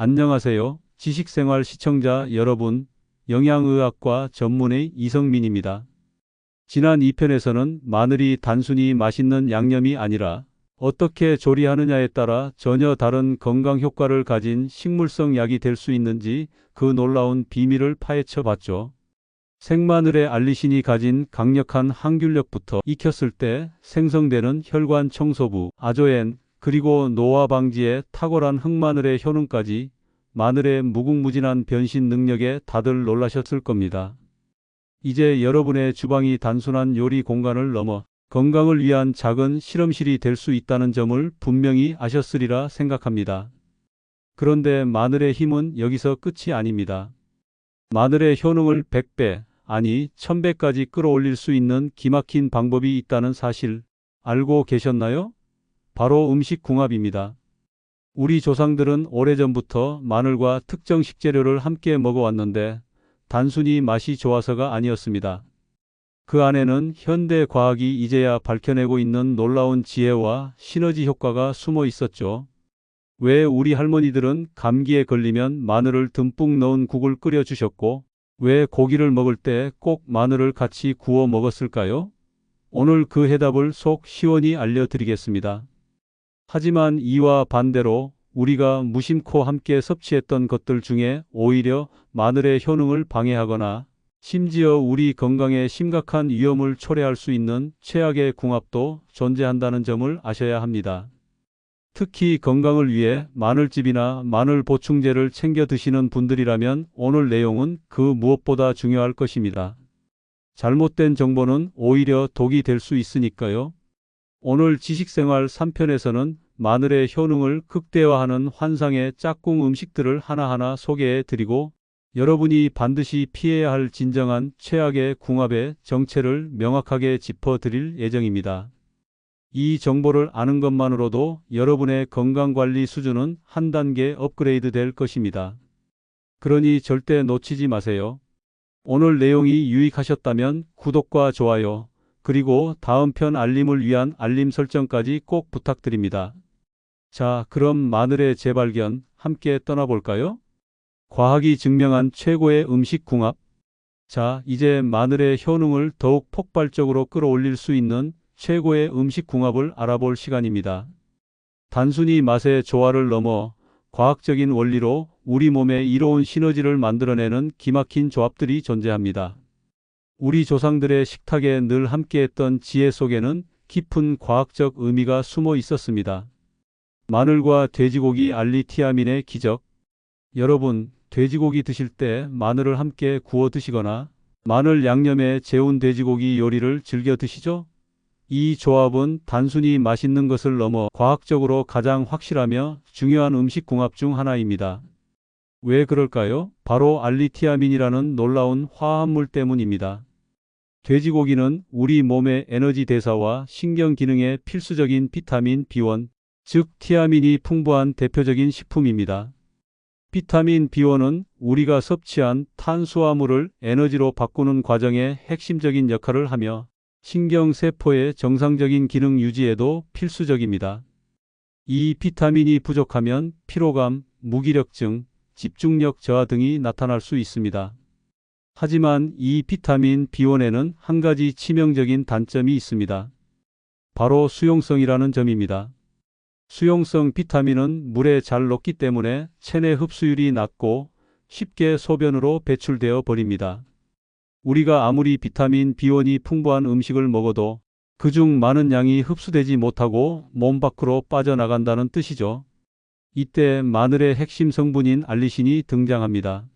안녕하세요. 지식생활 시청자 여러분, 영양의학과 전문의 이성민입니다. 지난 2편에서는 마늘이 단순히 맛있는 양념이 아니라 어떻게 조리하느냐에 따라 전혀 다른 건강 효과를 가진 식물성 약이 될 수 있는지 그 놀라운 비밀을 파헤쳐 봤죠. 생마늘의 알리신이 가진 강력한 항균력부터 익혔을 때 생성되는 혈관 청소부, 아조엔, 그리고 노화 방지에 탁월한 흑마늘의 효능까지 마늘의 무궁무진한 변신 능력에 다들 놀라셨을 겁니다. 이제 여러분의 주방이 단순한 요리 공간을 넘어 건강을 위한 작은 실험실이 될 수 있다는 점을 분명히 아셨으리라 생각합니다. 그런데 마늘의 힘은 여기서 끝이 아닙니다. 마늘의 효능을 100배, 아니 1000배까지 끌어올릴 수 있는 기막힌 방법이 있다는 사실 알고 계셨나요? 바로 음식 궁합입니다. 우리 조상들은 오래전부터 마늘과 특정 식재료를 함께 먹어왔는데 단순히 맛이 좋아서가 아니었습니다. 그 안에는 현대 과학이 이제야 밝혀내고 있는 놀라운 지혜와 시너지 효과가 숨어 있었죠. 왜 우리 할머니들은 감기에 걸리면 마늘을 듬뿍 넣은 국을 끓여 주셨고, 왜 고기를 먹을 때 꼭 마늘을 같이 구워 먹었을까요? 오늘 그 해답을 속 시원히 알려드리겠습니다. 하지만 이와 반대로 우리가 무심코 함께 섭취했던 것들 중에 오히려 마늘의 효능을 방해하거나 심지어 우리 건강에 심각한 위험을 초래할 수 있는 최악의 궁합도 존재한다는 점을 아셔야 합니다. 특히 건강을 위해 마늘즙이나 마늘 보충제를 챙겨 드시는 분들이라면 오늘 내용은 그 무엇보다 중요할 것입니다. 잘못된 정보는 오히려 독이 될 수 있으니까요. 오늘 지식생활 3편에서는 마늘의 효능을 극대화하는 환상의 짝꿍 음식들을 하나하나 소개해 드리고 여러분이 반드시 피해야 할 진정한 최악의 궁합의 정체를 명확하게 짚어 드릴 예정입니다. 이 정보를 아는 것만으로도 여러분의 건강관리 수준은 한 단계 업그레이드 될 것입니다. 그러니 절대 놓치지 마세요. 오늘 내용이 유익하셨다면 구독과 좋아요, 그리고 다음 편 알림을 위한 알림 설정까지 꼭 부탁드립니다. 자, 그럼 마늘의 재발견 함께 떠나볼까요? 과학이 증명한 최고의 음식 궁합. 자, 이제 마늘의 효능을 더욱 폭발적으로 끌어올릴 수 있는 최고의 음식 궁합을 알아볼 시간입니다. 단순히 맛의 조화를 넘어 과학적인 원리로 우리 몸에 이로운 시너지를 만들어내는 기막힌 조합들이 존재합니다. 우리 조상들의 식탁에 늘 함께했던 지혜 속에는 깊은 과학적 의미가 숨어 있었습니다. 마늘과 돼지고기 알리티아민의 기적. 여러분, 돼지고기 드실 때 마늘을 함께 구워 드시거나 마늘 양념에 재운 돼지고기 요리를 즐겨 드시죠? 이 조합은 단순히 맛있는 것을 넘어 과학적으로 가장 확실하며 중요한 음식 궁합 중 하나입니다. 왜 그럴까요? 바로 알리티아민이라는 놀라운 화합물 때문입니다. 돼지고기는 우리 몸의 에너지 대사와 신경 기능에 필수적인 비타민 B1, 즉 티아민이 풍부한 대표적인 식품입니다. 비타민 B1은 우리가 섭취한 탄수화물을 에너지로 바꾸는 과정에 핵심적인 역할을 하며 신경세포의 정상적인 기능 유지에도 필수적입니다. 이 비타민이 부족하면 피로감, 무기력증, 집중력 저하 등이 나타날 수 있습니다. 하지만 이 비타민 B1에는 한 가지 치명적인 단점이 있습니다. 바로 수용성이라는 점입니다. 수용성 비타민은 물에 잘 녹기 때문에 체내 흡수율이 낮고 쉽게 소변으로 배출되어 버립니다. 우리가 아무리 비타민 B1이 풍부한 음식을 먹어도 그중 많은 양이 흡수되지 못하고 몸 밖으로 빠져나간다는 뜻이죠. 이때 마늘의 핵심 성분인 알리신이 등장합니다.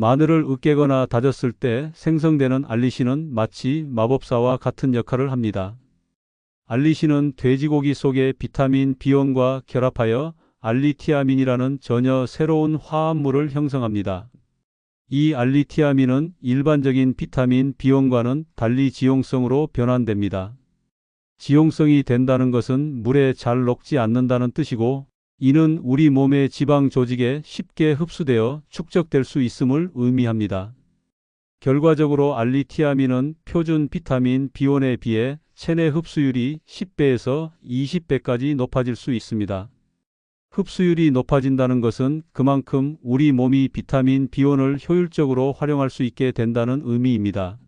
마늘을 으깨거나 다졌을 때 생성되는 알리신은 마치 마법사와 같은 역할을 합니다. 알리신은 돼지고기 속의 비타민 B1과 결합하여 알리티아민이라는 전혀 새로운 화합물을 형성합니다. 이 알리티아민은 일반적인 비타민 B1과는 달리 지용성으로 변환됩니다. 지용성이 된다는 것은 물에 잘 녹지 않는다는 뜻이고 이는 우리 몸의 지방 조직에 쉽게 흡수되어 축적될 수 있음을 의미합니다. 결과적으로 알리티아민은 표준 비타민 B1에 비해 체내 흡수율이 10배에서 20배까지 높아질 수 있습니다. 흡수율이 높아진다는 것은 그만큼 우리 몸이 비타민 B1을 효율적으로 활용할 수 있게 된다는 의미입니다.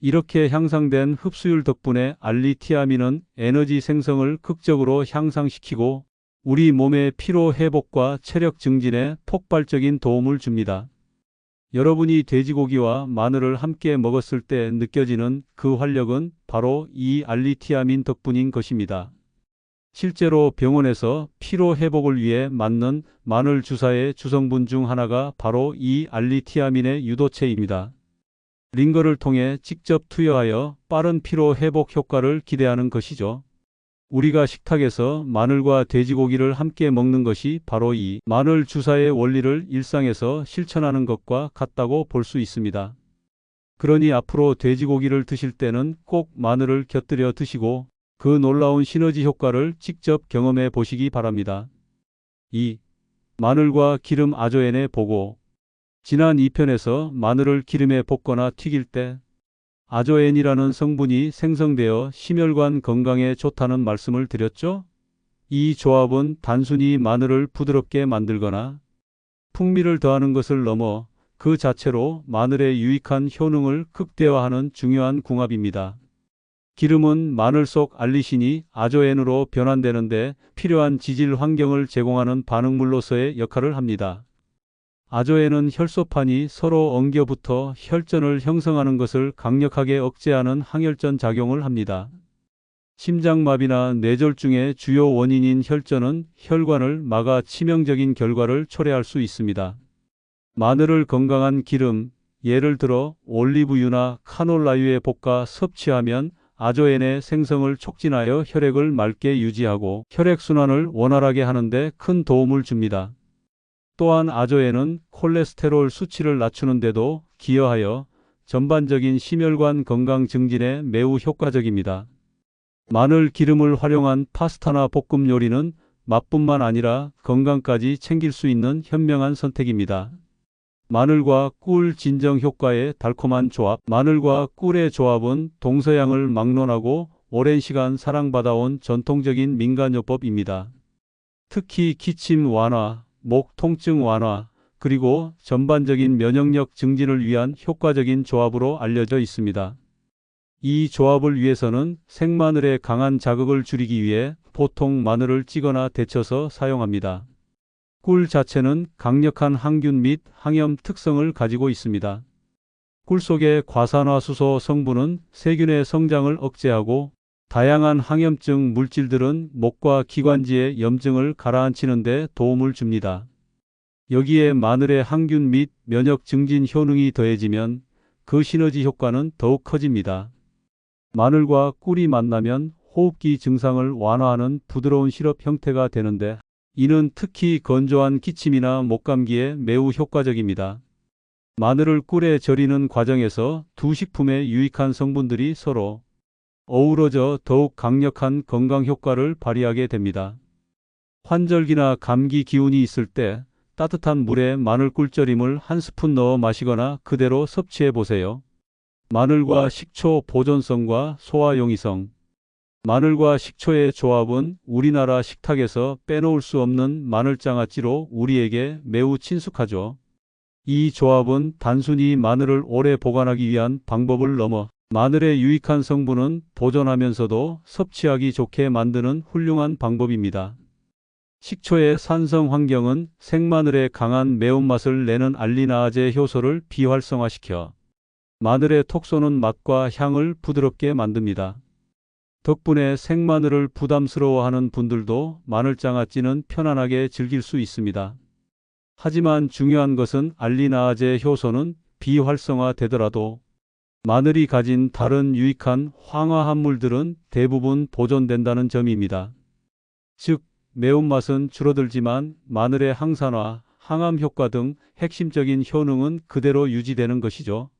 이렇게 향상된 흡수율 덕분에 알리티아민은 에너지 생성을 극적으로 향상시키고 우리 몸의 피로 회복과 체력 증진에 폭발적인 도움을 줍니다. 여러분이 돼지고기와 마늘을 함께 먹었을 때 느껴지는 그 활력은 바로 이 알리티아민 덕분인 것입니다. 실제로 병원에서 피로 회복을 위해 맞는 마늘 주사의 주성분 중 하나가 바로 이 알리티아민의 유도체입니다. 링거를 통해 직접 투여하여 빠른 피로 회복 효과를 기대하는 것이죠. 우리가 식탁에서 마늘과 돼지고기를 함께 먹는 것이 바로 이 마늘 주사의 원리를 일상에서 실천하는 것과 같다고 볼 수 있습니다. 그러니 앞으로 돼지고기를 드실 때는 꼭 마늘을 곁들여 드시고 그 놀라운 시너지 효과를 직접 경험해 보시기 바랍니다. 2. 마늘과 기름 아조엔의 보고 지난 2편에서 마늘을 기름에 볶거나 튀길 때 아조엔이라는 성분이 생성되어 심혈관 건강에 좋다는 말씀을 드렸죠? 이 조합은 단순히 마늘을 부드럽게 만들거나 풍미를 더하는 것을 넘어 그 자체로 마늘의 유익한 효능을 극대화하는 중요한 궁합입니다. 기름은 마늘 속 알리신이 아조엔으로 변환되는데 필요한 지질 환경을 제공하는 반응물로서의 역할을 합니다. 아조엔은 혈소판이 서로 엉겨붙어 혈전을 형성하는 것을 강력하게 억제하는 항혈전 작용을 합니다. 심장마비나 뇌졸중의 주요 원인인 혈전은 혈관을 막아 치명적인 결과를 초래할 수 있습니다. 마늘을 건강한 기름, 예를 들어 올리브유나 카놀라유에 볶아 섭취하면 아조엔의 생성을 촉진하여 혈액을 맑게 유지하고 혈액순환을 원활하게 하는 데 큰 도움을 줍니다. 또한 아조엔은 콜레스테롤 수치를 낮추는 데도 기여하여 전반적인 심혈관 건강 증진에 매우 효과적입니다. 마늘 기름을 활용한 파스타나 볶음 요리는 맛뿐만 아니라 건강까지 챙길 수 있는 현명한 선택입니다. 마늘과 꿀 진정 효과의 달콤한 조합. 마늘과 꿀의 조합은 동서양을 막론하고 오랜 시간 사랑받아온 전통적인 민간요법입니다. 특히 기침 완화, 목 통증 완화, 그리고 전반적인 면역력 증진을 위한 효과적인 조합으로 알려져 있습니다. 이 조합을 위해서는 생마늘의 강한 자극을 줄이기 위해 보통 마늘을 찌거나 데쳐서 사용합니다. 꿀 자체는 강력한 항균 및 항염 특성을 가지고 있습니다. 꿀 속의 과산화수소 성분은 세균의 성장을 억제하고 다양한 항염증 물질들은 목과 기관지의 염증을 가라앉히는 데 도움을 줍니다. 여기에 마늘의 항균 및 면역 증진 효능이 더해지면 그 시너지 효과는 더욱 커집니다. 마늘과 꿀이 만나면 호흡기 증상을 완화하는 부드러운 시럽 형태가 되는데 이는 특히 건조한 기침이나 목감기에 매우 효과적입니다. 마늘을 꿀에 절이는 과정에서 두 식품의 유익한 성분들이 서로 어우러져 더욱 강력한 건강 효과를 발휘하게 됩니다. 환절기나 감기 기운이 있을 때 따뜻한 물에 마늘 꿀절임을 한 스푼 넣어 마시거나 그대로 섭취해 보세요. 마늘과 식초 보존성과 소화용이성 마늘과 식초의 조합은 우리나라 식탁에서 빼놓을 수 없는 마늘장아찌로 우리에게 매우 친숙하죠. 이 조합은 단순히 마늘을 오래 보관하기 위한 방법을 넘어 마늘의 유익한 성분은 보존하면서도 섭취하기 좋게 만드는 훌륭한 방법입니다. 식초의 산성 환경은 생마늘의 강한 매운맛을 내는 알리나아제 효소를 비활성화시켜 마늘의 톡 쏘는 맛과 향을 부드럽게 만듭니다. 덕분에 생마늘을 부담스러워하는 분들도 마늘장아찌는 편안하게 즐길 수 있습니다. 하지만 중요한 것은 알리나아제 효소는 비활성화되더라도 마늘이 가진 다른 유익한 황화합물들은 대부분 보존된다는 점입니다. 즉, 매운맛은 줄어들지만 마늘의 항산화, 항암 효과 등 핵심적인 효능은 그대로 유지되는 것이죠.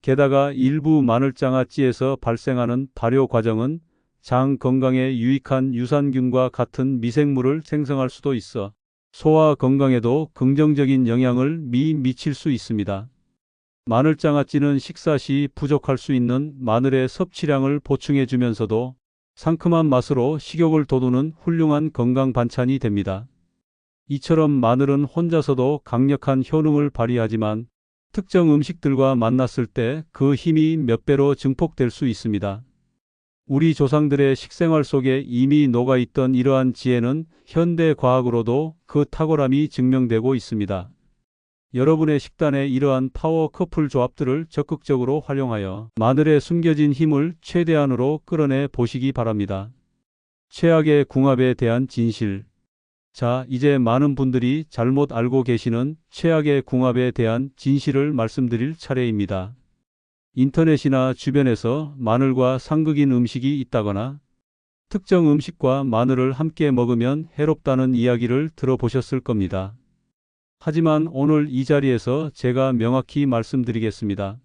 게다가 일부 마늘장아찌에서 발생하는 발효 과정은 장 건강에 유익한 유산균과 같은 미생물을 생성할 수도 있어 소화 건강에도 긍정적인 영향을 미 미칠 수 있습니다. 마늘장아찌는 식사 시 부족할 수 있는 마늘의 섭취량을 보충해 주면서도 상큼한 맛으로 식욕을 돋우는 훌륭한 건강 반찬이 됩니다. 이처럼 마늘은 혼자서도 강력한 효능을 발휘하지만 특정 음식들과 만났을 때 그 힘이 몇 배로 증폭될 수 있습니다. 우리 조상들의 식생활 속에 이미 녹아있던 이러한 지혜는 현대 과학으로도 그 탁월함이 증명되고 있습니다. 여러분의 식단에 이러한 파워 커플 조합들을 적극적으로 활용하여 마늘에 숨겨진 힘을 최대한으로 끌어내 보시기 바랍니다. 최악의 궁합에 대한 진실. 자, 이제 많은 분들이 잘못 알고 계시는 최악의 궁합에 대한 진실을 말씀드릴 차례입니다. 인터넷이나 주변에서 마늘과 상극인 음식이 있다거나 특정 음식과 마늘을 함께 먹으면 해롭다는 이야기를 들어보셨을 겁니다. 하지만 오늘 이 자리에서 제가 명확히 말씀드리겠습니다.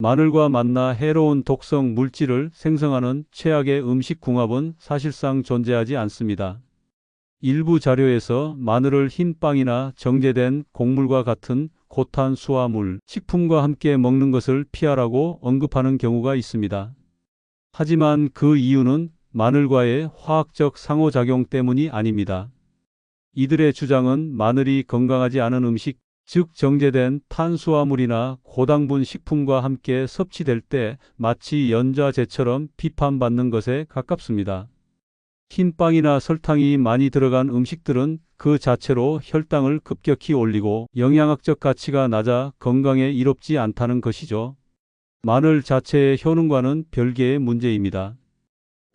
마늘과 만나 해로운 독성 물질을 생성하는 최악의 음식 궁합은 사실상 존재하지 않습니다. 일부 자료에서 마늘을 흰 빵이나 정제된 곡물과 같은 고탄 수화물, 식품과 함께 먹는 것을 피하라고 언급하는 경우가 있습니다. 하지만 그 이유는 마늘과의 화학적 상호작용 때문이 아닙니다. 이들의 주장은 마늘이 건강하지 않은 음식, 즉 정제된 탄수화물이나 고당분 식품과 함께 섭취될 때 마치 연좌제처럼 비판받는 것에 가깝습니다. 흰빵이나 설탕이 많이 들어간 음식들은 그 자체로 혈당을 급격히 올리고 영양학적 가치가 낮아 건강에 이롭지 않다는 것이죠. 마늘 자체의 효능과는 별개의 문제입니다.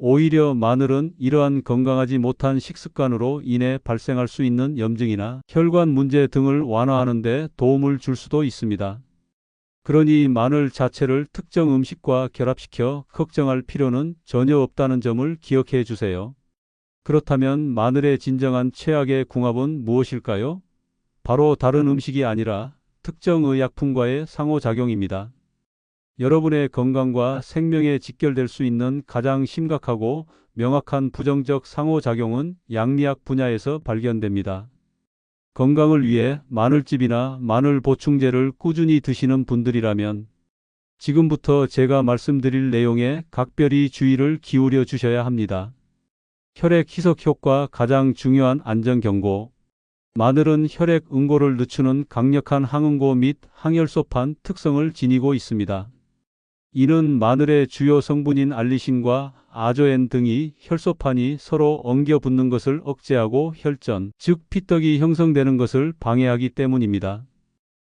오히려 마늘은 이러한 건강하지 못한 식습관으로 인해 발생할 수 있는 염증이나 혈관 문제 등을 완화하는 데 도움을 줄 수도 있습니다. 그러니 마늘 자체를 특정 음식과 결합시켜 걱정할 필요는 전혀 없다는 점을 기억해 주세요. 그렇다면 마늘의 진정한 최악의 궁합은 무엇일까요? 바로 다른 음식이 아니라 특정 의약품과의 상호작용입니다. 여러분의 건강과 생명에 직결될 수 있는 가장 심각하고 명확한 부정적 상호작용은 양리학 분야에서 발견됩니다. 건강을 위해 마늘즙이나 마늘 보충제를 꾸준히 드시는 분들이라면 지금부터 제가 말씀드릴 내용에 각별히 주의를 기울여 주셔야 합니다. 혈액 희석 효과 가장 중요한 안전 경고. 마늘은 혈액 응고를 늦추는 강력한 항응고 및 항혈소판 특성을 지니고 있습니다. 이는 마늘의 주요 성분인 알리신과 아조엔 등이 혈소판이 서로 엉겨 붙는 것을 억제하고 혈전, 즉 피떡이 형성되는 것을 방해하기 때문입니다.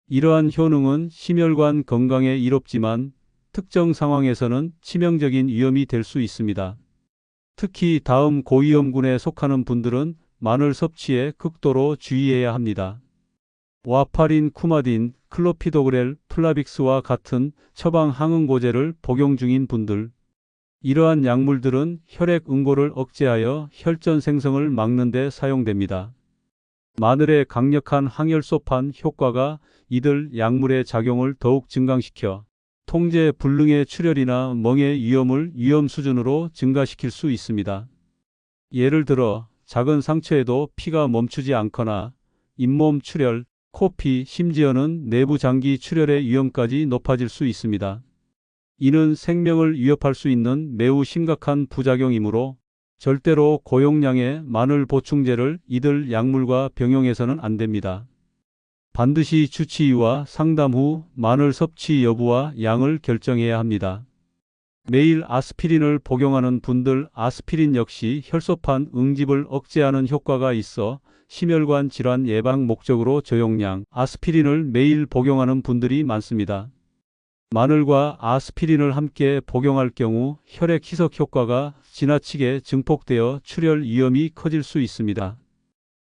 이러한 효능은 심혈관 건강에 이롭지만 특정 상황에서는 치명적인 위험이 될 수 있습니다. 특히 다음 고위험군에 속하는 분들은 마늘 섭취에 극도로 주의해야 합니다. 와파린, 쿠마딘, 클로피도그렐, 플라빅스와 같은 처방 항응고제를 복용 중인 분들. 이러한 약물들은 혈액 응고를 억제하여 혈전 생성을 막는 데 사용됩니다. 마늘의 강력한 항혈소판 효과가 이들 약물의 작용을 더욱 증강시켜 통제 불능의 출혈이나 멍의 위험을 위험 수준으로 증가시킬 수 있습니다. 예를 들어 작은 상처에도 피가 멈추지 않거나 잇몸 출혈, 코피, 심지어는 내부 장기 출혈의 위험까지 높아질 수 있습니다. 이는 생명을 위협할 수 있는 매우 심각한 부작용이므로 절대로 고용량의 마늘 보충제를 이들 약물과 병용해서는 안 됩니다. 반드시 주치의와 상담 후 마늘 섭취 여부와 양을 결정해야 합니다. 매일 아스피린을 복용하는 분들 아스피린 역시 혈소판 응집을 억제하는 효과가 있어 심혈관 질환 예방 목적으로 저용량 아스피린을 매일 복용하는 분들이 많습니다. 마늘과 아스피린을 함께 복용할 경우 혈액 희석 효과가 지나치게 증폭되어 출혈 위험이 커질 수 있습니다.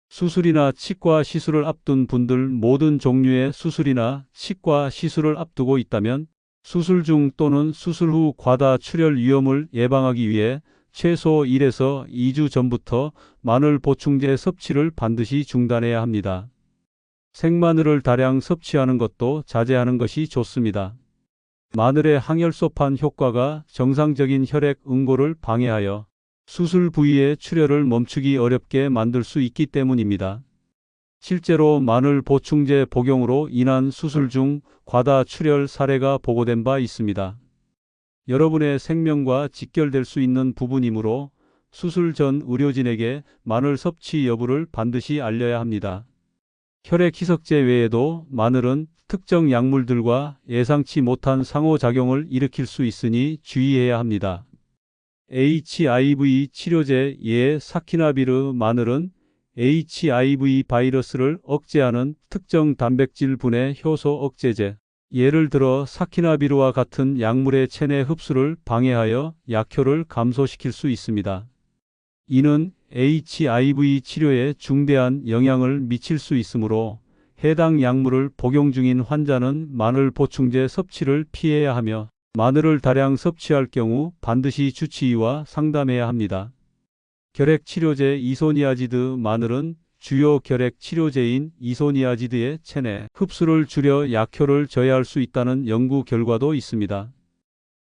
수술이나 치과 시술을 앞둔 분들 모든 종류의 수술이나 치과 시술을 앞두고 있다면 수술 중 또는 수술 후 과다 출혈 위험을 예방하기 위해 최소 1에서 2주 전부터 마늘 보충제 섭취를 반드시 중단해야 합니다. 생마늘을 다량 섭취하는 것도 자제하는 것이 좋습니다. 마늘의 항혈소판 효과가 정상적인 혈액 응고를 방해하여 수술 부위의 출혈을 멈추기 어렵게 만들 수 있기 때문입니다. 실제로 마늘 보충제 복용으로 인한 수술 중 과다 출혈 사례가 보고된 바 있습니다. 여러분의 생명과 직결될 수 있는 부분이므로 수술 전 의료진에게 마늘 섭취 여부를 반드시 알려야 합니다. 혈액 희석제 외에도 마늘은 특정 약물들과 예상치 못한 상호작용을 일으킬 수 있으니 주의해야 합니다. HIV 치료제 예 사키나비르 마늘은 HIV 바이러스를 억제하는 특정 단백질 분해 효소 억제제, 예를 들어 사키나비르와 같은 약물의 체내 흡수를 방해하여 약효를 감소시킬 수 있습니다. 이는 HIV 치료에 중대한 영향을 미칠 수 있으므로 해당 약물을 복용 중인 환자는 마늘 보충제 섭취를 피해야 하며 마늘을 다량 섭취할 경우 반드시 주치의와 상담해야 합니다. 결핵 치료제 이소니아지드 마늘은 주요 결핵 치료제인 이소니아지드의 체내 흡수를 줄여 약효를 저해할 수 있다는 연구 결과도 있습니다.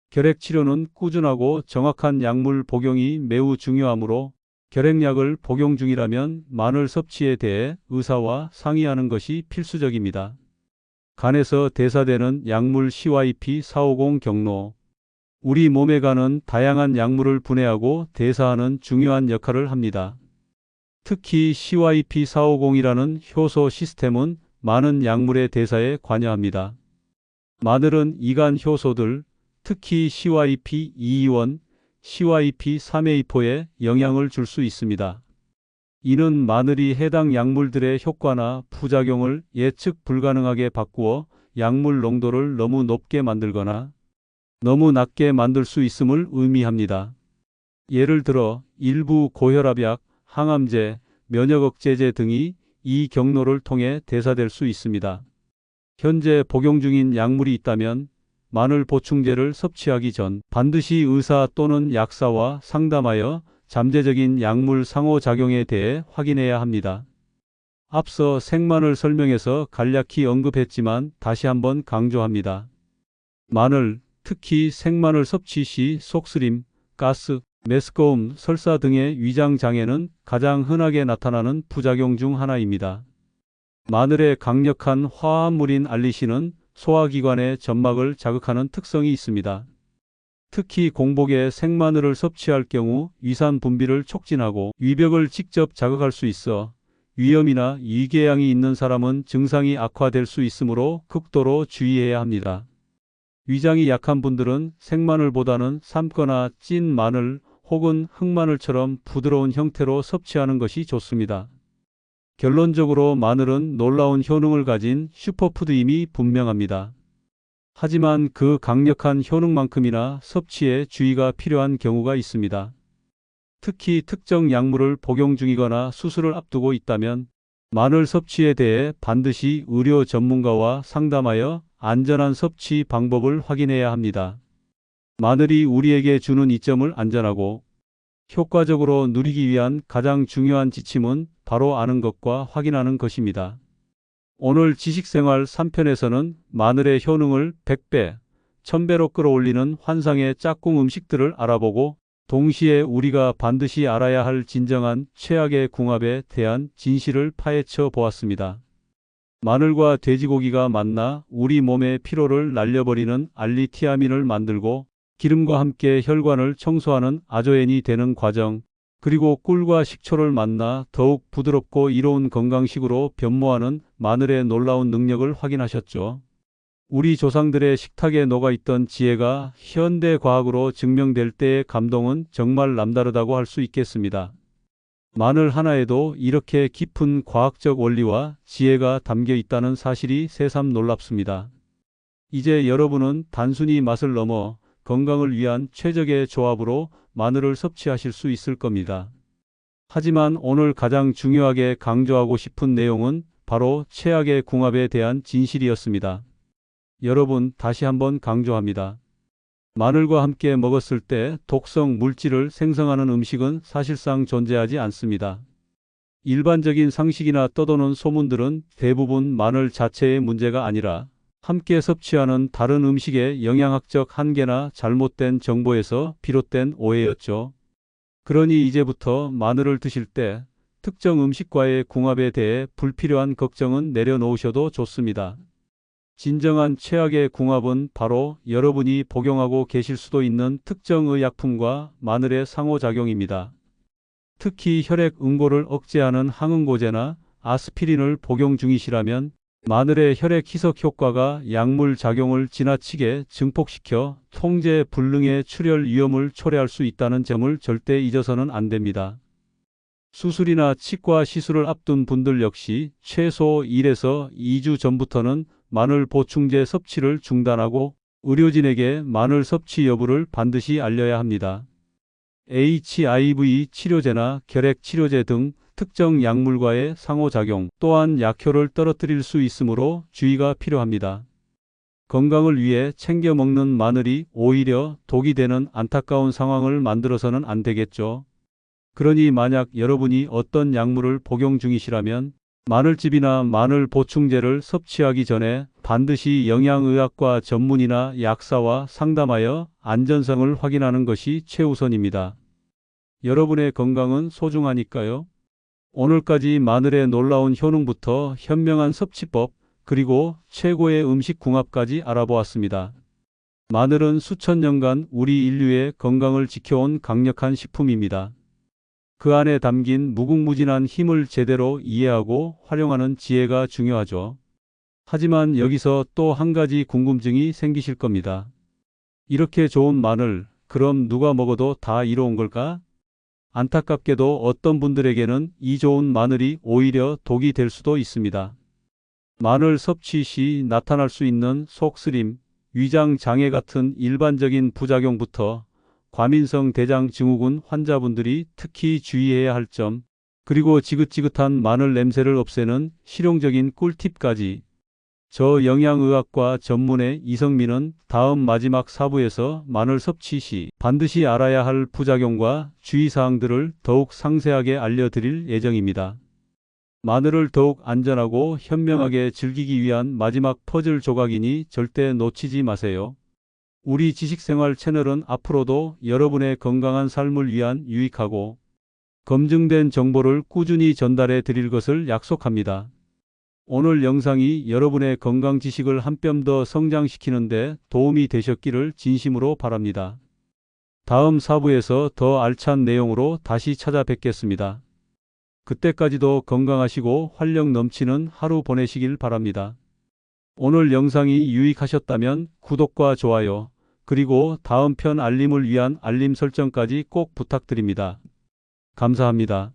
결핵 치료는 꾸준하고 정확한 약물 복용이 매우 중요하므로 결핵약을 복용 중이라면 마늘 섭취에 대해 의사와 상의하는 것이 필수적입니다. 간에서 대사되는 약물 CYP450 경로 우리 몸에 가는 다양한 약물을 분해하고 대사하는 중요한 역할을 합니다. 특히 CYP450이라는 효소 시스템은 많은 약물의 대사에 관여합니다. 마늘은 이간 효소들, 특히 CYP221, CYP3A4에 영향을 줄 수 있습니다. 이는 마늘이 해당 약물들의 효과나 부작용을 예측 불가능하게 바꾸어 약물 농도를 너무 높게 만들거나 너무 낮게 만들 수 있음을 의미합니다. 예를 들어 일부 고혈압약, 항암제, 면역억제제 등이 이 경로를 통해 대사될 수 있습니다. 현재 복용 중인 약물이 있다면 마늘 보충제를 섭취하기 전 반드시 의사 또는 약사와 상담하여 잠재적인 약물 상호작용에 대해 확인해야 합니다. 앞서 생마늘 설명에서 간략히 언급했지만 다시 한번 강조합니다. 마늘, 특히 생마늘 섭취 시 속쓰림, 가스, 메스꺼움, 설사 등의 위장 장애는 가장 흔하게 나타나는 부작용 중 하나입니다. 마늘의 강력한 화합물인 알리신은 소화기관의 점막을 자극하는 특성이 있습니다. 특히 공복에 생마늘을 섭취할 경우 위산 분비를 촉진하고 위벽을 직접 자극할 수 있어 위염이나 위궤양이 있는 사람은 증상이 악화될 수 있으므로 극도로 주의해야 합니다. 위장이 약한 분들은 생마늘보다는 삶거나 찐 마늘 혹은 흑마늘처럼 부드러운 형태로 섭취하는 것이 좋습니다. 결론적으로 마늘은 놀라운 효능을 가진 슈퍼푸드임이 분명합니다. 하지만 그 강력한 효능만큼이나 섭취에 주의가 필요한 경우가 있습니다. 특히 특정 약물을 복용 중이거나 수술을 앞두고 있다면 마늘 섭취에 대해 반드시 의료 전문가와 상담하여 안전한 섭취 방법을 확인해야 합니다. 마늘이 우리에게 주는 이점을 안전하고 효과적으로 누리기 위한 가장 중요한 지침은 바로 아는 것과 확인하는 것입니다. 오늘 지식생활 3편에서는 마늘의 효능을 100배, 1000배로 끌어올리는 환상의 짝꿍 음식들을 알아보고 동시에 우리가 반드시 알아야 할 진정한 최악의 궁합에 대한 진실을 파헤쳐 보았습니다. 마늘과 돼지고기가 만나 우리 몸의 피로를 날려버리는 알리티아민을 만들고 기름과 함께 혈관을 청소하는 아조엔이 되는 과정, 그리고 꿀과 식초를 만나 더욱 부드럽고 이로운 건강식으로 변모하는 마늘의 놀라운 능력을 확인하셨죠. 우리 조상들의 식탁에 녹아있던 지혜가 현대 과학으로 증명될 때의 감동은 정말 남다르다고 할 수 있겠습니다. 마늘 하나에도 이렇게 깊은 과학적 원리와 지혜가 담겨 있다는 사실이 새삼 놀랍습니다. 이제 여러분은 단순히 맛을 넘어 건강을 위한 최적의 조합으로 마늘을 섭취하실 수 있을 겁니다. 하지만 오늘 가장 중요하게 강조하고 싶은 내용은 바로 최악의 궁합에 대한 진실이었습니다. 여러분 다시 한번 강조합니다. 마늘과 함께 먹었을 때 독성 물질을 생성하는 음식은 사실상 존재하지 않습니다. 일반적인 상식이나 떠도는 소문들은 대부분 마늘 자체의 문제가 아니라 함께 섭취하는 다른 음식의 영양학적 한계나 잘못된 정보에서 비롯된 오해였죠. 그러니 이제부터 마늘을 드실 때 특정 음식과의 궁합에 대해 불필요한 걱정은 내려놓으셔도 좋습니다. 진정한 최악의 궁합은 바로 여러분이 복용하고 계실 수도 있는 특정 의약품과 마늘의 상호작용입니다. 특히 혈액 응고를 억제하는 항응고제나 아스피린을 복용 중이시라면 마늘의 혈액 희석 효과가 약물 작용을 지나치게 증폭시켜 통제 불능의 출혈 위험을 초래할 수 있다는 점을 절대 잊어서는 안 됩니다. 수술이나 치과 시술을 앞둔 분들 역시 최소 1에서 2주 전부터는 마늘 보충제 섭취를 중단하고 의료진에게 마늘 섭취 여부를 반드시 알려야 합니다. HIV 치료제나 결핵 치료제 등 특정 약물과의 상호작용 또한 약효를 떨어뜨릴 수 있으므로 주의가 필요합니다. 건강을 위해 챙겨 먹는 마늘이 오히려 독이 되는 안타까운 상황을 만들어서는 안 되겠죠. 그러니 만약 여러분이 어떤 약물을 복용 중이시라면 마늘즙이나 마늘 보충제를 섭취하기 전에 반드시 영양의학과 전문의나 약사와 상담하여 안전성을 확인하는 것이 최우선입니다. 여러분의 건강은 소중하니까요. 오늘까지 마늘의 놀라운 효능부터 현명한 섭취법, 그리고 최고의 음식 궁합까지 알아보았습니다. 마늘은 수천 년간 우리 인류의 건강을 지켜온 강력한 식품입니다. 그 안에 담긴 무궁무진한 힘을 제대로 이해하고 활용하는 지혜가 중요하죠. 하지만 여기서 또 한 가지 궁금증이 생기실 겁니다. 이렇게 좋은 마늘, 그럼 누가 먹어도 다 이로운 걸까? 안타깝게도 어떤 분들에게는 이 좋은 마늘이 오히려 독이 될 수도 있습니다. 마늘 섭취 시 나타날 수 있는 속쓰림, 위장 장애 같은 일반적인 부작용부터 과민성 대장 증후군 환자분들이 특히 주의해야 할 점, 그리고 지긋지긋한 마늘 냄새를 없애는 실용적인 꿀팁까지 저 영양의학과 전문의 이성민은 다음 마지막 사부에서 마늘 섭취 시 반드시 알아야 할 부작용과 주의사항들을 더욱 상세하게 알려드릴 예정입니다. 마늘을 더욱 안전하고 현명하게 즐기기 위한 마지막 퍼즐 조각이니 절대 놓치지 마세요. 우리 지식생활 채널은 앞으로도 여러분의 건강한 삶을 위한 유익하고 검증된 정보를 꾸준히 전달해 드릴 것을 약속합니다. 오늘 영상이 여러분의 건강 지식을 한 뼘 더 성장시키는데 도움이 되셨기를 진심으로 바랍니다. 다음 사부에서 더 알찬 내용으로 다시 찾아뵙겠습니다. 그때까지도 건강하시고 활력 넘치는 하루 보내시길 바랍니다. 오늘 영상이 유익하셨다면 구독과 좋아요, 그리고 다음 편 알림을 위한 알림 설정까지 꼭 부탁드립니다. 감사합니다.